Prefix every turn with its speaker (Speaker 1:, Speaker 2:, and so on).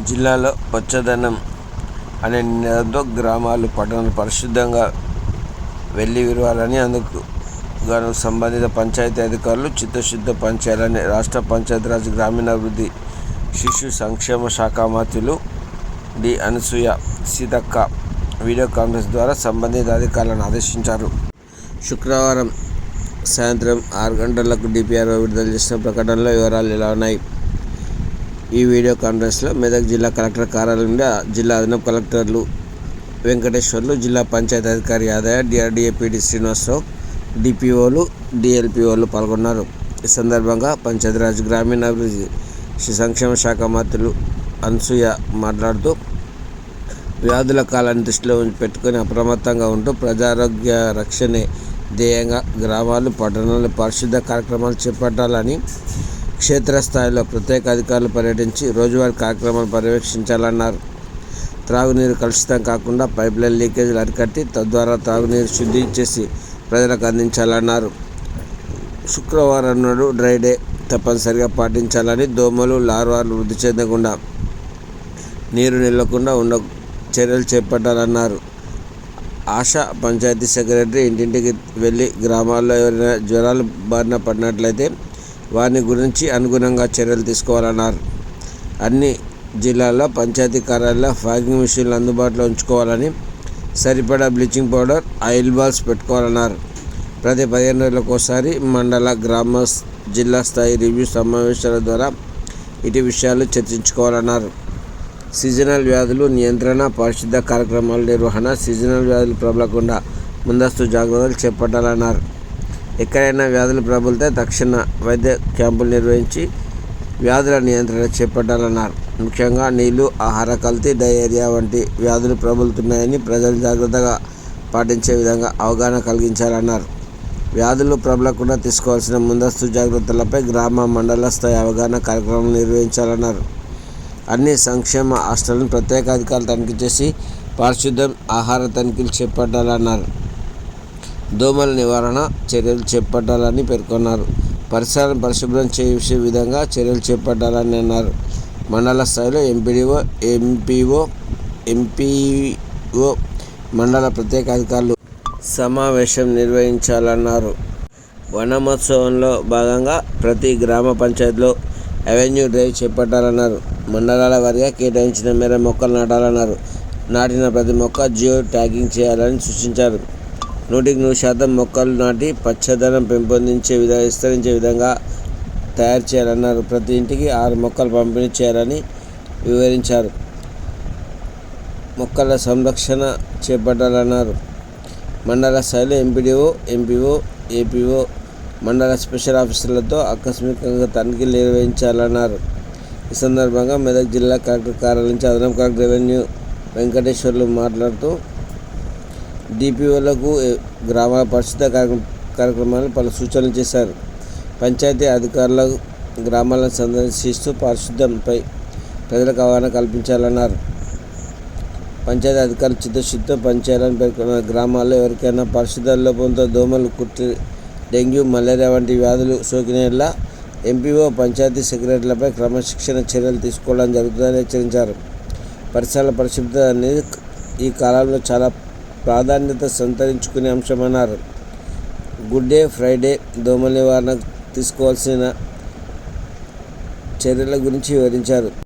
Speaker 1: జిల్లాలో పచ్చదనం అనే నినాదంతో గ్రామాలు పట్టణాలు వెళ్ళి వెల్లివిరవాలని అందుకు గాను సంబంధిత పంచాయతీ అధికారులు చిత్తశుద్ధి పనిచేయాలని రాష్ట్ర పంచాయతీరాజ్ గ్రామీణాభివృద్ధి శిశు సంక్షేమ శాఖ మంత్రులు D. Anasuya Seethakka video conference ద్వారా సంబంధిత అధికారులను ఆదేశించారు. శుక్రవారం సాయంత్రం ఆరు గంటలకు డిపిఆర్ఓ విడుదల చేసిన ప్రకటనలో వివరాలు ఇలా ఉన్నాయి? ఈ వీడియో కాన్ఫరెన్స్లో మెదక్ జిల్లా కలెక్టర్ కార్యాలయం నుండి జిల్లా అదనపు కలెక్టర్లు వెంకటేశ్వర్లు జిల్లా పంచాయతీ అధికారి ఆదాయ డిఆర్డిఏపిడి శ్రీనివాసరావు డిపిఓలు డిఎల్పిఓలు పాల్గొన్నారు. ఈ సందర్భంగా పంచాయతీరాజ్ గ్రామీణాభివృద్ధి శ్రీ సంక్షేమ శాఖ మంత్రులు అన్సూయ మాట్లాడుతూ వ్యాధుల కాలాన్ని దృష్టిలో ఉంచి పెట్టుకొని అప్రమత్తంగా ఉంటూ ప్రజారోగ్య రక్షణే ధ్యేయంగా గ్రామాలు పట్టణాలు పరిశుద్ధ కార్యక్రమాలు చేపట్టాలని క్షేత్రస్థాయిలో ప్రత్యేక అధికారులు పర్యటించి రోజువారీ కార్యక్రమాలు పర్యవేక్షించాలన్నారు. త్రాగునీరు కలుషితం కాకుండా పైప్లైన్ లీకేజీలు అరికట్టి తద్వారా త్రాగునీరు శుద్ధి చేసి ప్రజలకు అందించాలన్నారు. శుక్రవారం నాడు డ్రై డే తప్పనిసరిగా పాటించాలని దోమలు లార్వాలు వృద్ధి చెందకుండా నీరు నిల్లకుండా ఉండ చర్యలు చేపట్టాలన్నారు. ఆశా పంచాయతీ సెక్రటరీ ఇంటింటికి వెళ్ళి గ్రామాల్లో ఎవరైనా జ్వరాలు బారిన పడినట్లయితే వారిని గురించి అనుగుణంగా చర్యలు తీసుకోవాలన్నారు. అన్ని జిల్లాల్లో పంచాయతీ కార్యాలయాల్లో ఫాగింగ్ మిషన్లు అందుబాటులో ఉంచుకోవాలని సరిపడా బ్లీచింగ్ పౌడర్ ఆయిల్ బాల్స్ పెట్టుకోవాలన్నారు. ప్రతి పదిహేను రోజులకు ఒకసారి మండల గ్రామ జిల్లా స్థాయి రివ్యూ సమావేశాల ద్వారా ఇటు విషయాలు చర్చించుకోవాలన్నారు. సీజనల్ వ్యాధులు నియంత్రణ పరిశుద్ధ కార్యక్రమాల నిర్వహణ సీజనల్ వ్యాధులు ప్రబలకుండా ముందస్తు జాగ్రత్తలు చేపట్టాలన్నారు. ఎక్కడైనా వ్యాధులు ప్రబలితే తక్షణ వైద్య క్యాంపులు నిర్వహించి వ్యాధుల నియంత్రణ చేపట్టాలన్నారు. ముఖ్యంగా నీళ్ళు ఆహార కల్తీ డయేరియా వంటి వ్యాధులు ప్రబలుతున్నాయని ప్రజలు జాగ్రత్తగా పాటించే విధంగా అవగాహన కలిగించాలన్నారు. వ్యాధులు ప్రబలకుండా తీసుకోవాల్సిన ముందస్తు జాగ్రత్తలపై గ్రామ మండల స్థాయి అవగాహన కార్యక్రమం నిర్వహించాలన్నారు. అన్ని సంక్షేమ హాస్టళ్ళను ప్రత్యేక అధికారులు తనిఖీ చేసి పారిశుద్ధ్యం ఆహార తనిఖీలు చేపట్టాలన్నారు. దోమల నివారణ చర్యలు చేపట్టాలని పేర్కొన్నారు. పరిసరాలను పరిశుభ్రం చేసే విధంగా చర్యలు చేపట్టాలని అన్నారు. మండల స్థాయిలో ఎంపీడీఓ ఎంపీఓ ఎంపీఓ మండల ప్రత్యేక అధికారులు సమావేశం నిర్వహించాలన్నారు. వనమహోత్సవంలో భాగంగా ప్రతి గ్రామ పంచాయతీలో అవెన్యూ డ్రైవ్ చేపట్టాలన్నారు. మండలాల వారిగా కేటాయించిన మేర మొక్కలు నాటాలన్నారు. నాటిన ప్రతి మొక్క జియో ట్యాగింగ్ చేయాలని సూచించారు. నూటికి నూరు శాతం మొక్కలు నాటి పచ్చదనం పెంపొందించే విధంగా విస్తరించే విధంగా తయారు చేయాలన్నారు. ప్రతి ఇంటికి ఆరు మొక్కలు పంపిణీ చేయాలని వివరించారు. మొక్కల సంరక్షణ చేపట్టాలన్నారు. మండల స్థాయిలో ఎంపీడీఓ ఎంపీఓ ఏపీఓ మండల స్పెషల్ ఆఫీసర్లతో ఆకస్మికంగా తనిఖీలు నిర్వహించాలన్నారు. ఈ సందర్భంగా మెదక్ జిల్లా కలెక్టర్ కార్యాలయం నుంచి అదనపు కలెక్టర్ రెవెన్యూ వెంకటేశ్వర్లు మాట్లాడుతూ డిపిఓలకు గ్రామ పరిశుద్ధ కార్యక్రమాలు పలు సూచనలు చేశారు. పంచాయతీ అధికారులు గ్రామాలను సందర్శిస్తూ పారిశుద్ధ్యంపై ప్రజలకు అవగాహన కల్పించాలన్నారు. పంచాయతీ అధికారులు చిత్తశుద్ధితో పనిచేయాలని పేర్కొన్న గ్రామాల్లో ఎవరికైనా పరిశుద్ధ లోపంతో దోమలు కుట్టి డెంగ్యూ మలేరియా వంటి వ్యాధులు సోకినేలా ఎంపీఓ పంచాయతీ సెక్రటరీలపై క్రమశిక్షణ చర్యలు తీసుకోవడం జరుగుతుందని హెచ్చరించారు. పరిసరాల పరిశుభ్రత అనేది ఈ కాలంలో చాలా ప్రాధాన్యత సంతరించుకునే అంశమన్నారు గుడ్ డే ఫ్రైడే దోమల నివారణకు తీసుకోవాల్సిన చర్యల గురించి వివరించారు.